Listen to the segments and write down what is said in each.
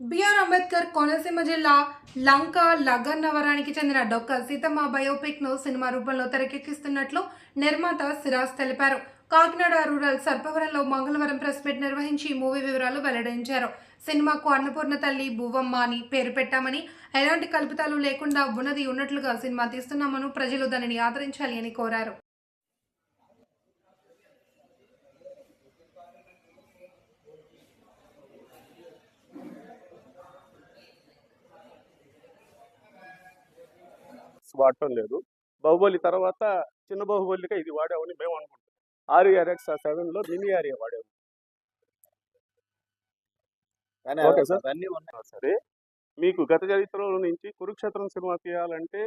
BR Ambedkar Konaseema జిల్లా లంక లగన్నవరానికి చెందిన డొక్క Seethamma బయోపిక్ను cinema రూపంలో తెరకెక్కిస్తున్నట్లు నిర్మాత సిరాజ్ తెలిపారు. కాకినాడ రూరల్ సర్పవరంలో మంగళవారం ప్రెస్ మీట్ నిర్వహించి మూవీ వివరాలు వెల్లడించారు. సినిమాకు అన్నపూర్ణ తల్లి భువమ్మ అని పేరు పెట్టామని ఎలాంటి కల్పితాలు లేకుండా ఉన్నది ఉన్నట్లుగా సినిమా తీస్తున్నామని ప్రజలు దానిని ఆదరించాలి అని కోరారు. వాడటం లేదు. బాహుబలి తర్వాత చిన్న బాహుబలిగా ఇది వాడామని మేము అనుకుంటాం ఆర్ఈఆర్ఎక్స్ సెవెన్లో మినీ ఆర్ఏ వాడాము ఓకే సార్. అవన్నీ ఉన్నాయి. సరే మీకు గత చరిత్రలో నుంచి కురుక్షేత్రం సినిమా తీయాలంటే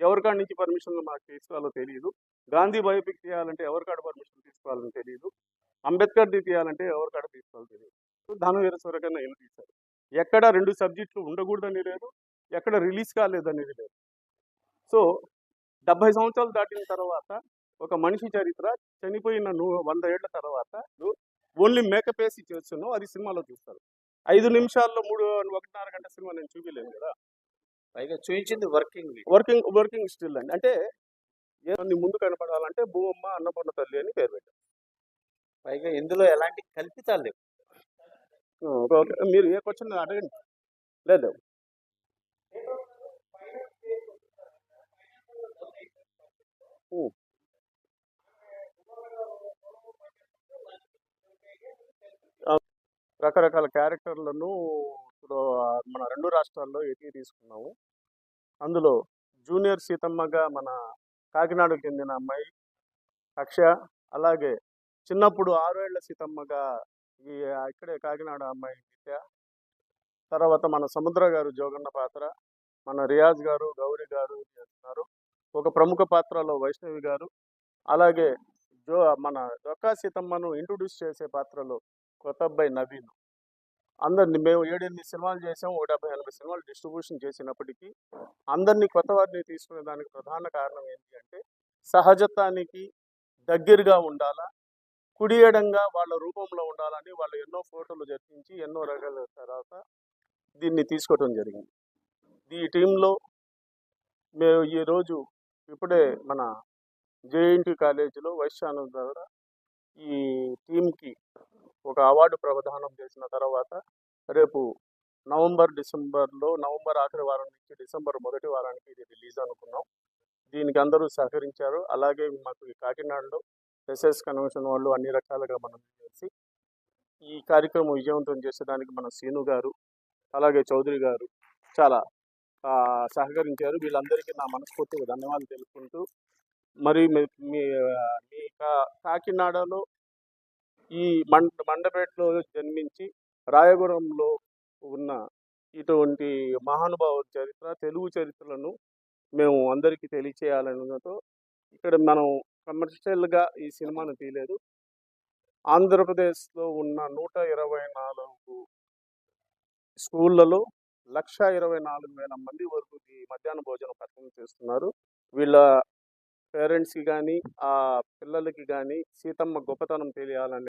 ఎవరికాడి నుంచి పర్మిషన్ మాకు తీసుకోవాలో తెలియదు గాంధీ బయోపిక్ తీయాలంటే ఎవరికాడ పర్మిషన్ తీసుకోవాలని తెలియదు అంబేద్కర్ది తీయాలంటే ఎవరికాడ తీసుకోవాలో తెలియదు ధనవీర సూరకన్న ఏం తీశారు? ఎక్కడ రెండు సబ్జెక్టులు ఉండకూడదని లేదు ఎక్కడ రిలీజ్ కాలేదనేది లేదు. సో డెబ్బై సంవత్సరాలు దాటిన తర్వాత ఒక మనిషి చరిత్ర చనిపోయిన ను- వంద ఏళ్ళ తర్వాత ఓన్లీ మేకప్ వేసి చేస్తున్నావు అది సినిమాలో చూస్తారు. ఐదు నిమిషాల్లో మూడు ఒకటిన్నర గంట సినిమా నేను చూపించలేను కదా. పైగా చూపించింది వర్కింగ్ వర్కింగ్ వర్కింగ్ స్టిల్ అండి. అంటే ఏమన్నా ముందు కనపడాలంటే భూమ్మ అన్నపూర్ణ తల్లి అని పేరు పెట్టారు. పైగా ఇందులో ఎలాంటి కల్పితాలు లేవు. మీరు ఏ క్వశ్చన్ అడగండి. లేదు ఉ. ఆ, రకరకాల క్యారెక్టర్లను ఇప్పుడు మన రెండు రాష్ట్రాల్లో ఎట్టి తీసుకున్నాము. అందులో జూనియర్ సీతమ్మగా మన కాకినాడకు చెందిన అమ్మాయి అక్ష అలాగే చిన్నప్పుడు ఆరేళ్ళ సీతమ్మగా ఈ ఇక్కడే కాకినాడ అమ్మాయి నిత్య తర్వాత మన సముద్ర గారు జోగన్న పాత్ర మన రియాజ్ గారు గౌరీ గారు ఒక ప్రముఖ పాత్రలో వైష్ణవి గారు. అలాగే జో మన దొక్కా సీతమ్మను ఇంట్రొడ్యూస్ చేసే పాత్రలో కొత్త అబ్బాయి నవీన్. అందరిని మేము ఏడెనిమిది సినిమాలు చేసాం ఒక డెబ్బై ఎనభై సినిమాలు డిస్ట్రిబ్యూషన్ చేసినప్పటికీ అందరినీ కొత్త వారిని తీసుకునే దానికి ప్రధాన కారణం ఏంటి అంటే సహజత్వానికి దగ్గరగా ఉండాలా కుడియడంగా వాళ్ళ రూపంలో ఉండాలని వాళ్ళు ఎన్నో ఫోటోలు చర్చించి ఎన్నో రకాల తర్వాత దీన్ని తీసుకోవడం జరిగింది. ఈ టీంలో మేము ఈరోజు ఇప్పుడే మన జేఎన్టీ కాలేజీలో వైస్ ద్వారా ఈ టీంకి ఒక అవార్డు ప్రదానం చేసిన తర్వాత రేపు నవంబర్ డిసెంబర్లో నవంబర్ ఆఖరి వారం నుంచి డిసెంబర్ మొదటి వారానికి ఇది రిలీజ్ అనుకున్నాం. దీనికి అందరూ సహకరించారు. అలాగే మాకు ఈ కాకినాడలో ఎస్ఎస్ కన్వెన్షన్ వాళ్ళు అన్ని రకాలుగా మనం చేసి ఈ కార్యక్రమం విజయవంతం చేసేదానికి మన సీను గారు అలాగే చౌదరి గారు చాలా సహకరించారు. వీళ్ళందరికీ నా మనస్ఫూర్తిగా ధన్యవాదాలు తెలుపుకుంటూ మరి మీ మీ మీ కాకినాడలో ఈ మండ మండపేటలో జన్మించి రాయగురంలో ఉన్న ఇటువంటి మహానుభావుల చరిత్ర తెలుగు చరిత్రలను మేము అందరికీ తెలియచేయాలనడంతో ఇక్కడ మనం కమర్షియల్గా ఈ సినిమాను తీయలేదు. ఆంధ్రప్రదేశ్లో ఉన్న నూట ఇరవై నాలుగు స్కూళ్ళలో లక్ష ఇరవై నాలుగు వేల మంది వరకు ఈ మధ్యాహ్న భోజన పథకం చేస్తున్నారు. వీళ్ళ పేరెంట్స్కి కానీ ఆ పిల్లలకి కానీ సీతమ్మ గొప్పతనం తెలియాలని